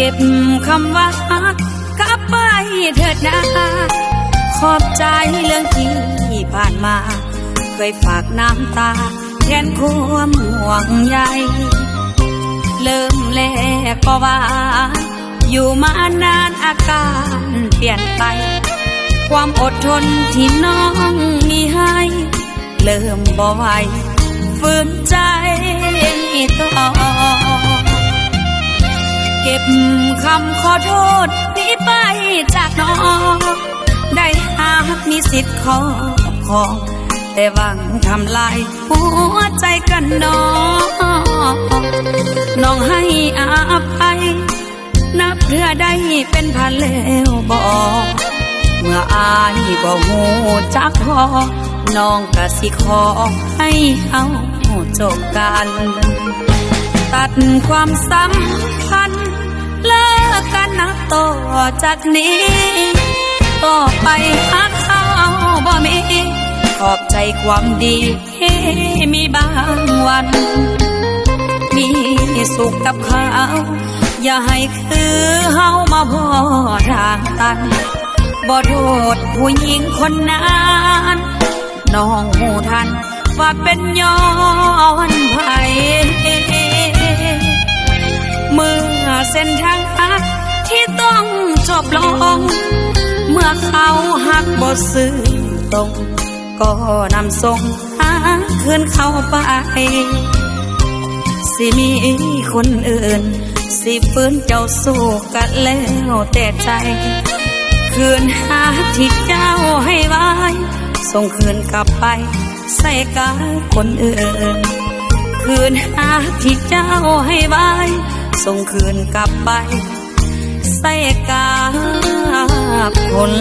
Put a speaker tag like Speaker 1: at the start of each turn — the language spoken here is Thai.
Speaker 1: เก็บคำว่าฮักกลับไปเถิดนะ ขอบใจเรื่องที่ผ่านมา เคยฝากน้ำตา แทนความห่วงใยเริ่มแรกก็ว่า อยู่มานานอาการเปลี่ยนไป ความอดทนที่น้องมีให้ เริ่มบ่ไหวฝืนใจต่อ บคำขอโทษนี้ไปจากน้อง ได้หากมีสิทธิ์ขอขอแต่หวังทำลายหัวใจกันน้อง น้องให้อภัยนับเพื่อได้เป็นพันแล้วบอกเมื่ออายบอกหูจักพอน้องกะสิขอให้เฮาจบกัน ตัดความสัมพันธ์ กันนับต่อจากนี้ ต่อไปหากเขาบ่มีขอบใจความดีมีบางวัน มีสุขกับเขาอย่าให้คือเฮามาพอทางตันบ่โทษผู้หญิงคนนั้นน้องหูทันว่าเป็นย้อนไผเมื่อเส้นทางหัก ที่ต้องจบลง เมื่อเขาหักบ่ซื่อตรง ก็นำส่งหาคืนเขาไป สิมีคนอื่น สิฟื้นเจ้าสู้กันแล้วแต่ใจ คืนหาที่เจ้าให้ไว้ส่งคืนกลับไป ใส่กาคนอื่น คืนหาที่เจ้าให้ไว้ส่งคืนกลับไป ใส่กาบคน